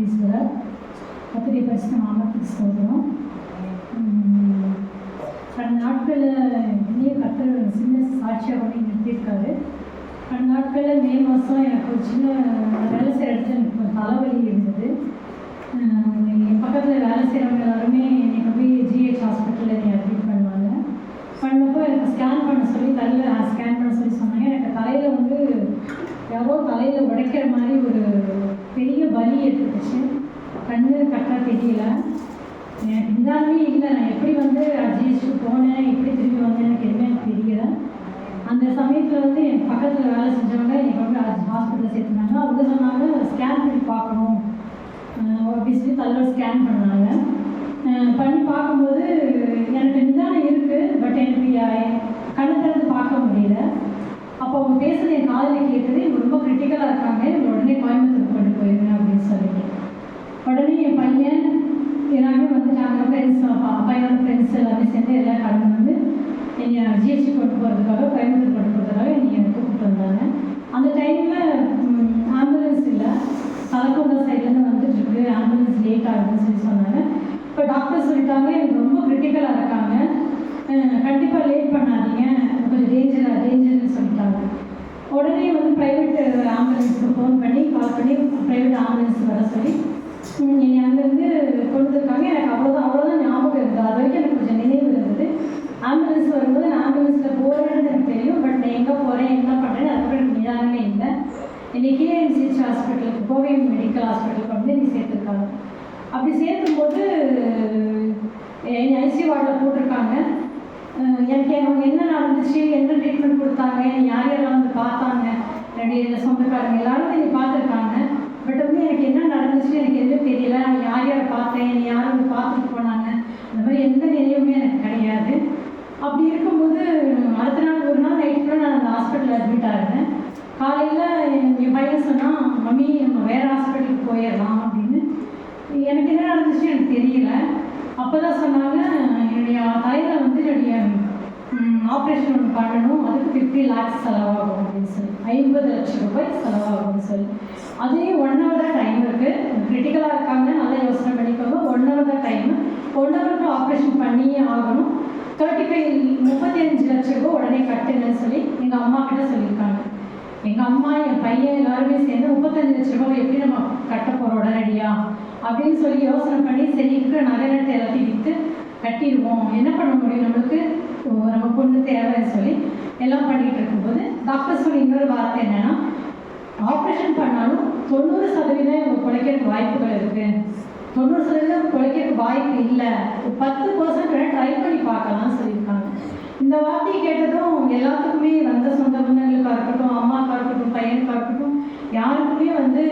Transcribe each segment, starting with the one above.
ஈஸ்வரர் கத்திரி பரிசு நாமத்துக்கு ஸ்தோத்திரம் உம், கடந்த நாட்களில் இனிய கத்தர் சின்ன சாட்சியாக பண்ணி நிறுத்தியிருக்காரு. கடந்த நாட்களில் மே மாதம் எனக்கு ஒரு சின்ன வேலை செய்கிற இடத்துல எனக்கு தலைவலி இருந்தது. என் பக்கத்தில் வேலை செய்கிறவங்க எல்லாருமே என்னை போய் ஜிஹெச் ஹாஸ்பிட்டலில் என்னை அட்மிட் பண்ணுவாங்க. பண்ணப்போ எனக்கு ஸ்கேன் பண்ண சொல்லி தலையில் ஸ்கேன் பண்ண சொல்லி சொன்னாங்க எனக்கு தலையில் வந்து யாரோ தலையில் உடைக்கிற மாதிரி ஒரு பெரிய வலி ஏற்பட்டுச்சு கண்ணு கரெக்டாக தெரியல எனக்கு இருந்தாலுமே இல்லை நான் எப்படி வந்து அட்ஜஸ்ட் போனேன் எப்படி திரும்பி வந்தேன் எனக்கு எதுவுமே எனக்கு தெரியல. அந்த சமயத்தில் வந்து என் பக்கத்தில் வேலை செஞ்சவங்க என்னை வந்து ஹாஸ்பிட்டலில் சேர்த்துனாங்க. அவங்க சொன்னாங்க ஸ்கேன் பண்ணி பார்க்கணும். அப்படின்னு சொல்லி தலைவர் ஸ்கேன் பண்ணாங்க. பண்ணி பார்க்கும்போது எனக்கு நிதானம் இருக்குது பட் எனக்கு யா- கண்ணு திறந்து பார்க்க முடியல. அப்போ அவங்க பேசுறது என் காதில் கேட்டது இவங்க ரொம்ப கிரிட்டிக்கலாக இருக்காங்க உடனே கோயம்புத்தூர் கொண்டு போயிருங்க அப்படின்னு சொல்லிட்டு. உடனே என் பையன் எல்லாருமே நாங்கள் ஃப்ரெண்ட்ஸ் பையனோட ஃப்ரெண்ட்ஸ் எல்லாமே சேர்ந்து எல்லாம் கடந்து வந்து என்னை ஜிஎஸ்டி கொண்டு போகிறதுக்காக கோயம்புத்தூர் கொண்டு போகிறதுக்காக என்னை கூப்பிட்டு வந்தாங்க. அந்த டைமில் ஆம்புலன்ஸ் இல்லை. தலக்கோட்டை சைட்லேருந்து வந்துட்டு இருக்கு. ஆம்புலன்ஸ் லேட் ஆகுதுன்னு சொல்லி சொன்னாங்க. இப்போ டாக்டர் சொல்லிட்டாங்க எனக்கு ரொம்ப கிரிட்டிக்கலாக இருக்காங்க. கண்டிப்பாக லேட் பண்ணாதீங்க. கொஞ்சம் டேஞ்சராக டேஞ்சர்னு சொல்லிட்டாங்க. உடனே வந்து ப்ரைவேட் ஆம்புலன்ஸுக்கு ஃபோன் பண்ணி கால் பண்ணி ப்ரைவேட் ஆம்புலன்ஸ் வர சொல்லி என்னை அங்கேருந்து கொண்டு வந்திருக்காங்க எனக்கு அவ்வளோதான் அவ்வளோதான் ஞாபகம் இருந்தது அது வரைக்கும் எனக்கு கொஞ்சம் நினைவு இருந்தது. ஆம்புலன்ஸ் வரும்போது நான் ஆம்புலன்ஸில் போகிறேன்னு எனக்கு தெரியும். பட் நான் எங்கே போகிறேன் என்ன பண்ணுறேன்னு அதுக்கப்புறம் எனக்கு நிதானமே இல்லை. என்னை கேஎம்சிஹெச் ஹாஸ்பிட்டலுக்கு கோவை மெடிக்கல் ஹாஸ்பிட்டலுக்கு வந்து நீ சேர்த்துருக்காங்க. அப்படி சேர்த்தும்போது என்னை ஐசி வார்டில் போட்டிருக்காங்க. எனக்கு அவங்க என்ன நடந்துச்சு என்ன ட்ரீட்மெண்ட் கொடுத்தாங்க என்னை யார் யாரெல்லாம் வந்து பார்த்தாங்க என்னுடைய சொந்தக்காரங்க எல்லாரும் என்னை பார்த்துருக்காங்க பட் வந்து எனக்கு என்ன நடந்துச்சு எனக்கு எதுவும் தெரியல நான் யார் யாரை பார்த்தேன் என்னை யார் வந்து பார்த்துட்டு போனாங்க அந்த மாதிரி எந்த நினைவுமே எனக்கு கிடையாது அப்படி இருக்கும்போது அடுத்த நாள் ஒரு நாள் நைட் கூட நான் அந்த ஹாஸ்பிட்டலில் அட்மிட் ஆகிறேன் காலையில் என் பையன் சொன்னான் மம்மி நம்ம வேறு ஹாஸ்பிட்டலுக்கு போயிடலாம் அப்படின்னு எனக்கு என்ன நடந்துச்சு எனக்கு தெரியல. அப்போ தான் சொன்னாங்க என்னுடைய தலையில் வந்து என்னுடைய ஆப்ரேஷன் ஒன்று பண்ணணும். அதுக்கு ஃபிஃப்டி லேக்ஸ் செலவாகும் அப்படின்னு சொல்லி. ஐம்பது லட்சம் ரூபாய் செலவாகும்னு சொல்லி. அதே ஒன் ஹவர் தான் டைம் இருக்குது கிரிட்டிக்கலாக இருக்காங்க. நல்லா யோசனை பண்ணிக்கோங்க. ஒன் ஹவர் தான் டைம் ஒன் ஹவருக்கு ஆப்ரேஷன் பண்ணியே ஆகணும். தேர்ட்டி ஃபைவ் முப்பத்தி அஞ்சு லட்சம் ரூபாய் உடனே கட்டுங்கன்னு சொல்லி எங்கள் அம்மா கிட்ட சொல்லியிருக்காங்க. எங்கள் அம்மா என் பையன் எல்லாருமே சேர்ந்து முப்பத்தஞ்சு லட்ச ரூபாய் எப்படி நம்ம கட்ட போகிறோம் உடனடியாக அப்படின்னு சொல்லி யோசனை பண்ணி சரி இருக்கிற நகை நட்டு எல்லாத்தையும் விற்று கட்டிடுவோம். என்ன பண்ண முடியும் நம்மளுக்கு? நம்ம பொண்ணு தேவைன்னு சொல்லி எல்லாம் பண்ணிட்டு இருக்கும்போது டாக்டர் சொல்லி இன்னொரு வார்த்தை என்னன்னா ஆப்ரேஷன் பண்ணாலும் தொண்ணூறு சதவீதம் இவங்க குறைக்கிறதுக்கு வாய்ப்புகள் இருக்கு. தொண்ணூறு சதவீதம் பிழைக்கிறதுக்கு வாய்ப்பு இல்லை. பத்து பர்சன்ட் ட்ரை பண்ணி பார்க்கலாம்னு சொல்லியிருக்காங்க. இந்த வார்த்தையை கேட்டதும் எல்லாத்துக்குமே வந்த சொந்த பந்தங்களுக்காக இருக்கட்டும் அம்மாக்கா இருக்கட்டும் பையனுக்காக இருக்கட்டும் யாருக்குமே வந்து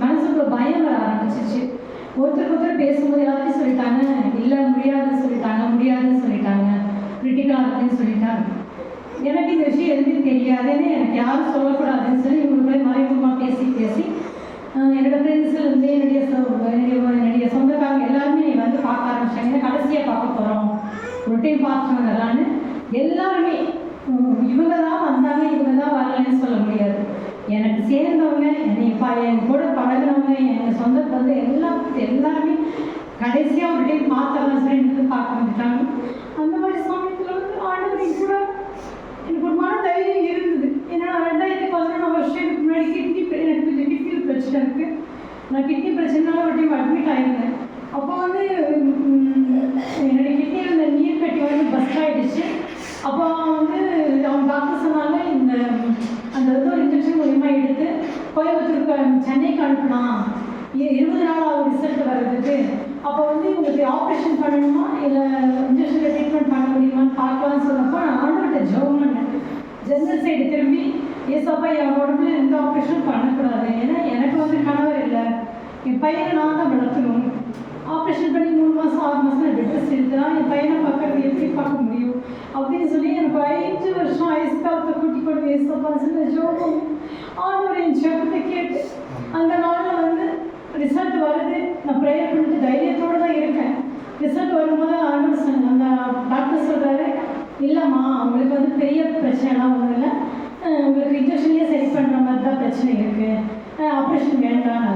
மனசுக்குள்ள பயம் வர ஆரம்பிச்சிச்சு ஒருத்தருக்கு ஒருத்தர் பேசும்போது எல்லாத்தையும் சொல்லிட்டாங்க. இல்லை முடியாதுன்னு சொல்லிட்டாங்க முடியாதுன்னு சொல்லிட்டாங்க. கிரிட்டிக்கலாக இருக்குன்னு சொல்லிட்டாங்க. எனக்கு இந்த விஷயம் எதுவுமே தெரியாதுன்னு எனக்கு யாரும் சொல்லக்கூடாதுன்னு சொல்லி இவங்களுக்குள்ளே மறைமுகமாக பேசி பேசி என்னோட ஃப்ரெண்ட்ஸ்லேருந்து என்னுடைய சொ- என்னுடைய சொந்தக்காரங்க எல்லாருமே நீ வந்து பார்க்க ஆரம்பிச்சாங்க. கடைசியாக பார்க்க போகிறோம் ஒரு டைம் பார்த்துட்டு வரலான்னு எல்லாருமே இவங்க தான் வந்தாங்க இவங்க தான் வரலன்னு சொல்ல முடியாது. எனக்கு சேர்ந்தவங்க என்னை இப்போ என் கூட பழகினவங்க என் சொந்த பந்து எல்லாம் எல்லாமே கடைசியாக ஒரு டைம் பார்த்தவங்க சொல்லி பார்க்க வந்துட்டாங்க. அந்த மாதிரி சமயத்தில் வந்து ஆண்டவர் கூட எனக்கு ஒரு மன தைரியம் இருந்தது. ஏன்னா நான் ரெண்டாயிரத்தி பதினொன்று வருஷத்துக்கு முன்னாடி கிட்னி எனக்கு கொஞ்சம் கிட்னி பிரச்சனை இருக்குது நான் கிட்னி பிரச்சனைனால ஒரு டைம் அட்மிட் ஆயிருந்தேன் அப்போ வந்து ம், என்னுடைய கிட்னியில் இந்த நீர் கட்டி வந்து பஸ்ட் ஆயிடுச்சு அப்போ வந்து அவங்க டாக்டர் சொன்னாங்க இந்த அந்த இது ஒரு இன்ஜெக்ஷன் மூலியமாக எடுத்து கோயம்புத்தூருக்கு சென்னைக்கு அனுப்பலாம் இருபது நாள் ஆகும் ரிசல்ட் வர்றதுக்கு. அப்போ வந்து உங்களுக்கு ஆப்ரேஷன் பண்ணணுமா? இல்லை இன்ஜெக்ஷனில் ட்ரீட்மெண்ட் பண்ண முடியுமான்னு பார்க்கலாம்னு சொன்னப்போ நான் ஆண்டவர்கிட்ட ஜெபம் பண்ணேன் ஜென்ரல் சைடு திரும்பி ஏசப்பா என் உடம்புல எந்த ஆப்ரேஷனும் பண்ணக்கூடாது. ஏன்னா எனக்கு வந்து கணவர் இல்லை. என் பையனை நான் தான் வளர்த்தணும் ஆப்ரேஷன் பண்ணி மூணு மாதம் ஆறு மாதம் பெட் ரெஸ்ட் எடுத்துலாம் என் பையனை பார்க்கறது எப்படி பார்க்க முடியும் அப்படின்னு சொல்லி எனக்கு ஐந்து வருஷம் ஐஸ் காலத்தை கூட்டி கொண்டு ஏசப்பா சொல்லி ஜோபம் ஆண்டவர் என் ஜெபத்தை கேட்டு அந்த நாளில் வந்து ரிசல்ட் வருது. நான் ப்ரேயர் பண்ணிட்டு தைரியத்தோடு தான் இருக்கேன். ரிசல்ட் வரும்போது ஆண்டவர் சொன்ன அந்த டாக்டர் சொல்கிறாரு இல்லைம்மா அவங்களுக்கு வந்து பெரிய பிரச்சனைலாம் ஒன்றும் இல்லை. உங்களுக்கு இன்ஜெக்ஷன்லேயே சரி பண்ணுற மாதிரி தான் பிரச்சனை இருக்குது ஆப்ரேஷன் வேண்டாம்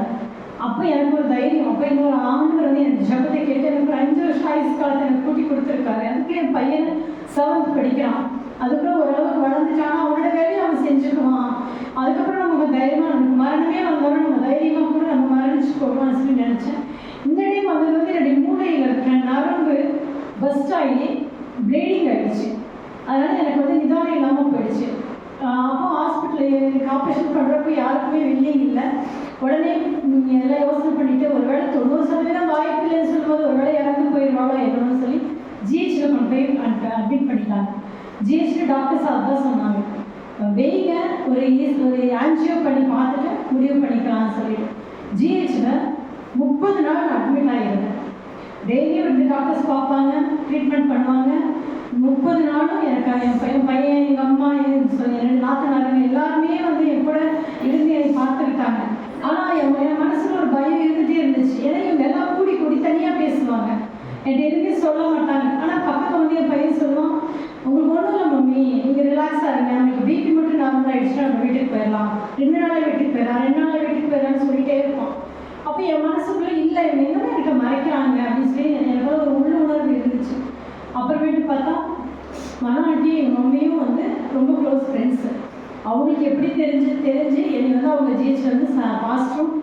அப்போ எனக்கு ஒரு தைரியம் அப்போ இன்னொரு ஆண்டவர் வந்து எனக்கு ஜபத்தை கேட்டு எனக்கு ஒரு அஞ்சு வருஷம் ஆயுசு காலத்தை எனக்கு கூட்டி கொடுத்துருக்காரு. அதுக்கு என் பையன் செவன்த் படிக்கிறான். அதுக்குள்ள ஓரளவுக்கு வளர்ந்துட்டான். அவனோட வேலையை அவன் செஞ்சுக்குவான் அதுக்கப்புறம் நமக்கு தைரியமாக நமக்கு மரணமே வந்தாலும் நம்ம தைரியமாக கூட நம்ம மரணிச்சு போகலாம்னு சொல்லி நினைச்சேன் இந்த டைம் அது வந்து என்னுடைய மூளையில் இருக்கிற நரம்பு பஸ்ட் ஆகி ப்ளீடிங் ஆயிடுச்சு அதனால் எனக்கு வந்து நிதானம் இல்லாமல் போயிடுச்சு அப்போ ஹாஸ்பிட்டலில் எனக்கு ஆப்ரேஷன் பண்ணுறப்போ யாருக்குமே வெளியே இல்லை உடனே எல்லாம் யோசனை பண்ணிட்டு ஒருவேளை தொண்ணூறு சதவீதம் வாய்ப்பு இல்லைன்னு சொல்லும்போது ஒருவேளை இறந்து போயிடுவாங்களோ என்னன்னு சொல்லி ஜிஹெச்சில் கொண்டு போய் அட்மிட் பண்ணிட்டாங்க ஜிஹெச்சில் டாக்டர்ஸ் அதான் சொன்னாங்க வெயிங்க ஒரு ஒரு ஆன்ஜியோ பண்ணி பார்த்துட்டு முடிவு பண்ணிக்கலாம் சொல்லிட்டு. ஜிஹெச்சில் முப்பது நாள் அட்மிட் ஆகிருந்தேன் டெய்லியும் வந்து டாக்டர்ஸ் பார்ப்பாங்க ட்ரீட்மெண்ட் பண்ணுவாங்க. முப்பது நாளும் எனக்கு என் பையன் பையன் எங்கள் அம்மா என் ரெண்டு நாத்தனாருங்க எல்லாருமே வந்து என் கூட இருந்து என்னை பார்த்துக்கிட்டாங்க ஆனால் என் என் மனசுல ஒரு பயம் இருந்துகிட்டே இருந்துச்சு ஏன்னா இவங்க எல்லாம் கூடி கூடி தனியாக பேசுவாங்க என்கிட்ட எதுவுமே சொல்ல மாட்டாங்க ஆனால் பக்கத்தில் வந்து என் பையன் சொல்லுவான் உங்களுக்கு ஒன்றும் இல்லை மம்மி நீங்கள் ரிலாக்ஸாக இருங்க நமக்கு பிபி மட்டும் நார்மல் ஆகிடுச்சுன்னா நம்ம வீட்டுக்கு போயிடலாம் ரெண்டு நாளில் வீட்டுக்கு போயிடலாம் ரெண்டு நாள் வீட்டுக்கு போயிடலாம்னு சொல்லிட்டே இருப்பான் அப்போ என் மனசுக்குள்ள இல்லை இவங்க என்னமே இருக்க மறைக்கிறாங்க. அப்படின்னு சொல்லி எனக்கு ஒரு உள்ளுணர்வு இருந்துச்சு. அப்புறமேட்டு பார்த்தா மனவாட்டி எங்கள் மம்மியும் வந்து ரொம்ப க்ளோஸ் ஃப்ரெண்ட்ஸு அவங்களுக்கு எப்படி தெரிஞ்சு தெரிஞ்சு என்னை வந்து அவங்க ஜிஹெச் வந்து பாஸ்டரும்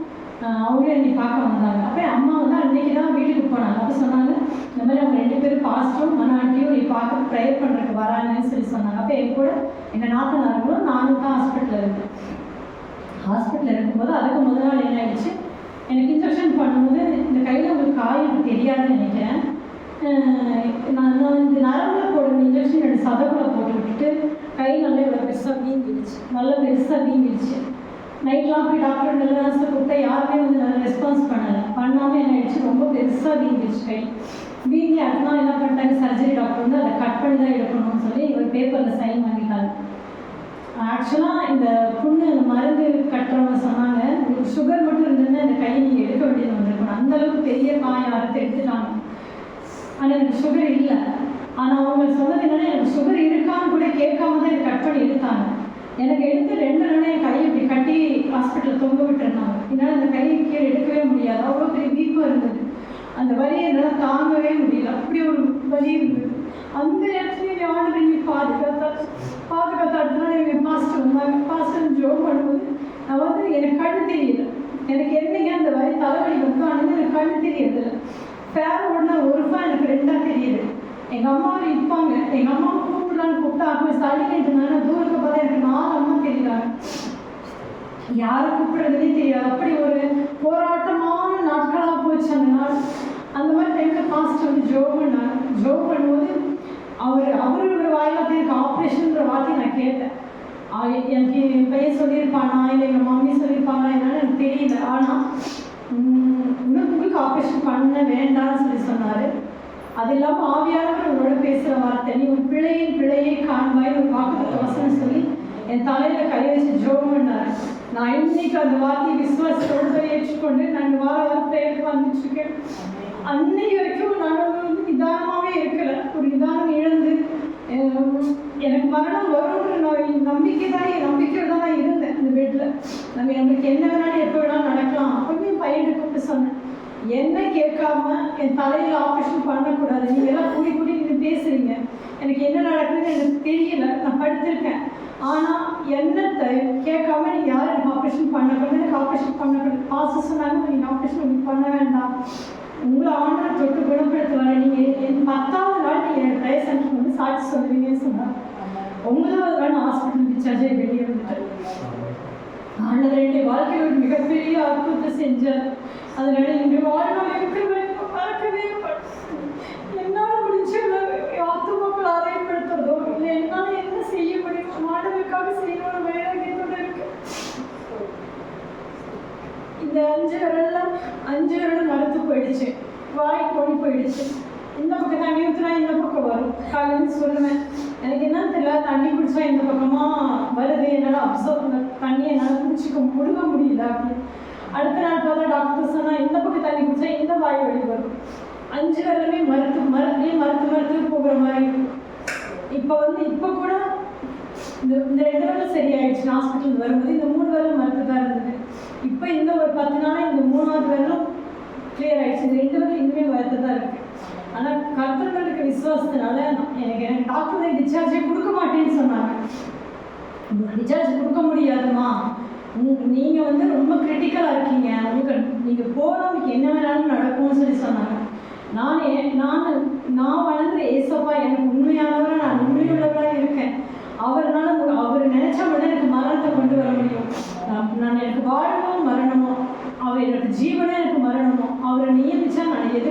அவங்களும் என்னை பார்க்க வந்தாங்க. அப்போ அம்மா வந்து அன்னைக்கு தான் வீட்டுக்கு போனாங்க. அப்போ சொன்னாங்க இந்த மாதிரி அவங்க ரெண்டு பேரும் பாஸ்டரும் மனாட்டியும் நீ பார்க்க ப்ரேயர் பண்ணுறதுக்கு வராங்கன்னு சொல்லி சொன்னாங்க. அப்போ என் கூட எங்கள் நாத்தனார்களும் நானும் தான் ஹாஸ்பிட்டலில் இருக்கேன் ஹாஸ்பிட்டல் இருக்கும்போது அதுக்கு முதல் நாள் என்ன ஆயிடுச்சு? எனக்கு இன்ஜெக்ஷன் பண்ணும்போது இந்த கையில் உங்களுக்கு காயம் தெரியாதுன்னு நினைக்கிறேன். நான் இந்த நரம்பில் போட இன்ஜெக்ஷன் ரெண்டு சதக்குள்ள போட்டு விட்டுட்டு கை நல்லா இவ்வளோ பெருசாக வீங்கிடுச்சு. நல்லா பெருசாக வீங்கிடுச்சு. நைட்லாம் போய் டாக்டர் நல்ல நர்ஸை கூப்பிட்டா யாருமே வந்து நல்லா ரெஸ்பான்ஸ் பண்ணலை. பண்ணாமல் என்ன ஆயிடுச்சு? ரொம்ப பெருசாக வீங்கிடுச்சு கை. வீங்கி அடுத்த என்ன பண்ணிட்டாங்க? சர்ஜரி டாக்டர் வந்து அதை கட் பண்ணி தான் எடுக்கணும்னு சொல்லி ஒரு பேப்பரில் சைன் வாங்கிட்டாங்க ஆக்சுவலாக இந்த புண்ணு மருந்து கட்டுறவங்க சொன்னாங்க. உங்களுக்கு சுகர் மட்டும் இருந்ததுன்னா இந்த கையை நீங்கள் எடுக்க வேண்டியது வந்திருக்கணும். அந்த அளவுக்கு பெரிய காயம் அறுத்து எடுத்துட்டாங்க. ஆனால் எனக்கு சுகர் இல்லை. ஆனால் அவங்க சொன்னது என்னன்னா எனக்கு சுகர் இருக்கான்னு கூட கேட்காம தான் இதை கட் பண்ணி எடுத்தாங்க. எனக்கு எடுத்து ரெண்டு நாளே என் கையை இப்படி கட்டி ஹாஸ்பிட்டலில் தொங்க விட்டுருந்தாங்க. என்னால் அந்த கையை கீழே எடுக்கவே முடியாது. அவ்வளோ பெரிய வீக்கம் இருந்தது. அந்த வலியை என்னால் தாங்கவே முடியல. அப்படி ஒரு வலி இருந்தது. அந்த இடத்துல என் ஆண்டு பாதுகாத்தா பாதுகாத்த அடுத்த எங்கள் மாஸ்டர் வந்தாங்க மாஸ்டர் ஜோ பண்ணும்போது நான் வந்து எனக்கு கண்ணு தெரியல. எனக்கு என்னைக்கு அந்த வரி தலைவலி வந்து ஆனால் எனக்கு கண்ணு தெரியறதில்ல. ஃபேர் ஓடினா ஒரு ரூபாய் எனக்கு ரெண்டாக தெரியுது எங்கள் அம்மா இருப்பாங்க. எங்கள் அம்மா கூப்பிடலான்னு கூப்பிட்டா அப்போ சளிக்கிட்டு தூரத்தை பார்த்தா எனக்கு நாலு அம்மா தெரியுறாங்க. யாரை கூப்பிடுறதுனே தெரியாது. அப்படி ஒரு போராட்டமான நாட்களாக போச்சு அந்த நாள். அந்த மாதிரி டைமில் பாஸ்ட் வந்து ஜோ பண்ணாங்க ஜோ பண்ணும்போது அவர் அவர் ஒரு வாயிலாக எனக்கு ஆப்ரேஷன்ற வார்த்தை நான் கேட்டேன். எனக்கு என் பையன் சொல்லியிருப்பானா? இல்லை எங்கள் மம்மி சொல்லியிருப்பாங்களா? என்னன்னு எனக்கு தெரியல. ஆனால் இன்னும் உங்களுக்கு ஆப்ரேஷன் பண்ண வேண்டாம்னு சொல்லி சொன்னார். அது இல்லாமல் ஆவியானவர் உங்களோட பேசுகிற வார்த்தை நீ உன் பிள்ளையின் பிள்ளையை காண்பாய் ஒரு வாக்கு வசனம் சொல்லி என் தலையில கை வச்சு ஜோம் பண்ணாரு. நான் இன்னைக்கு அந்த வார்த்தையை விசுவாசத்தோடு ஏற்றுக்கொண்டு நான் வார வாரம் பிரேயருக்கு வந்துட்டு இருக்கேன். அன்னைக்கு வரைக்கும் நான் வந்து நிதானமாகவே இருக்கலை. ஒரு நிதானம் இழந்து எனக்கு மரணம் வரும்ன்ற நான் நம்பிக்கை தான் என் நம்பிக்கையோட தான் நான் இருந்தேன் இந்த பெட்டில் நம்ம நம்மளுக்கு என்ன வேணாலும் எப்போ வேணாலும் நடக்கலாம். அப்படின்னு என் பையனை கூப்பிட்டு சொன்னேன். என்ன கேட்காம என் தலையில் ஆப்ரேஷன் பண்ணக்கூடாது. நீங்கள் எல்லாம் கூடி கூடி நீங்கள் பேசுகிறீங்க எனக்கு என்ன நடக்குதுன்னு எனக்கு தெரியல. நான் படுத்திருக்கேன். ஆனால் என்னத்தை கேட்காம நீங்கள் யாரும் எனக்கு ஆப்ரேஷன் பண்ணக்கூடாது. எனக்கு ஆப்ரேஷன் பண்ணக்கூடாது. பாச சொன்னாங்க நீங்கள் ஆப்ரேஷன் உங்களுக்கு பண்ண வேண்டாம். உங்களை ஆண்டவர் தொட்டு குணப்படுத்துவார். நீங்கள் பத்தாவது நாள் நீங்கள் என் ட்ரை சென்டர் வந்து சாட்சி சொல்லுவீங்கன்னு சொன்னாங்க ஒன்பதாவது நாள் நான் ஹாஸ்பிட்டல் டிஸ்சார்ஜ் ஆகி வெளியே வந்துட்டேன். ஆண்டவர் என்னுடைய வாழ்க்கையில் ஒரு மிகப்பெரிய அற்புதத்தை செஞ்சார். அதனால இன்று வாழ்நாள் இருக்கிற வரைக்கும் மறக்கவே என்னால் முடிஞ்ச அளவு மக்கள் ஆதாயப்படுத்துறதோ இல்லை என்னால் என்ன செய்ய முடியும் ஆண்டவருக்காக செய்யணும்னு வேற இருக்கு. இந்த அஞ்சு வரல அஞ்சு வருடம் மறுத்து போயிடுச்சு. வாய் கோடி போயிடுச்சு. இந்த பக்கம் தண்ணி ஊற்றுனா இந்த பக்கம் வரும். காலையில் சொல்லுவேன் எனக்கு என்ன தெரியல தண்ணி குடிச்சா இந்த பக்கமா வருது. என்னால் அப்சர்வ் தண்ணி என்னால் குடிச்சிக்க முழுக முடியல? அப்படின்னு. அடுத்த நாள் பார்த்தா டாக்டர் சொன்னால் இந்த பக்கம் தண்ணி குடிச்சா இந்த வாய் வழி வரும். அஞ்சு வருடமே மறுத்து மறுத்தே மறுத்து மறுத்து போகிற மாதிரி இருக்கும். இப்போ வந்து இப்போ கூட இந்த இந்த ரெண்டு வேலை சரியாயிடுச்சு. ஹாஸ்பிட்டல் வரும்போது இந்த மூணு வேலை மறுத்து தான் இருந்தது. இப்போ இந்த ஒரு பத்து நாளாக இந்த மூணாவது வரலும் கிளியர் ஆயிடுச்சு. இந்த ரெண்டு வரலும் இனிமேல் வரத்து தான் இருக்குது ஆனால் கர்த்தர்கள் இருக்க விசுவாசத்தினால எனக்கு எனக்கு டாக்டர் தான் டிஸ்சார்ஜே கொடுக்க மாட்டேன்னு சொன்னாங்க. டிஸ்சார்ஜ் கொடுக்க முடியாதுமா நீங்கள் வந்து ரொம்ப கிரிட்டிக்கலாக இருக்கீங்க. உங்களுக்கு நீங்கள் போகிறவங்களுக்கு என்ன வேணாலும் நடக்கும்னு சொல்லி சொன்னாங்க. நான் ஏ- நான் நான் வளர்ந்த ஏசப்பா எனக்கு உண்மையானவராக நான் உண்மையுள்ளவராக இருக்கேன். அவர்னால அவர் நினைச்சா மட்டும் எனக்கு மரணத்தை கொண்டு வர முடியும். நான் எனக்கு வாழ்வும் மரணமோ அவர் எனக்கு ஜீவனே எனக்கு மரணமோ அவரை நியமிச்சா நான் எது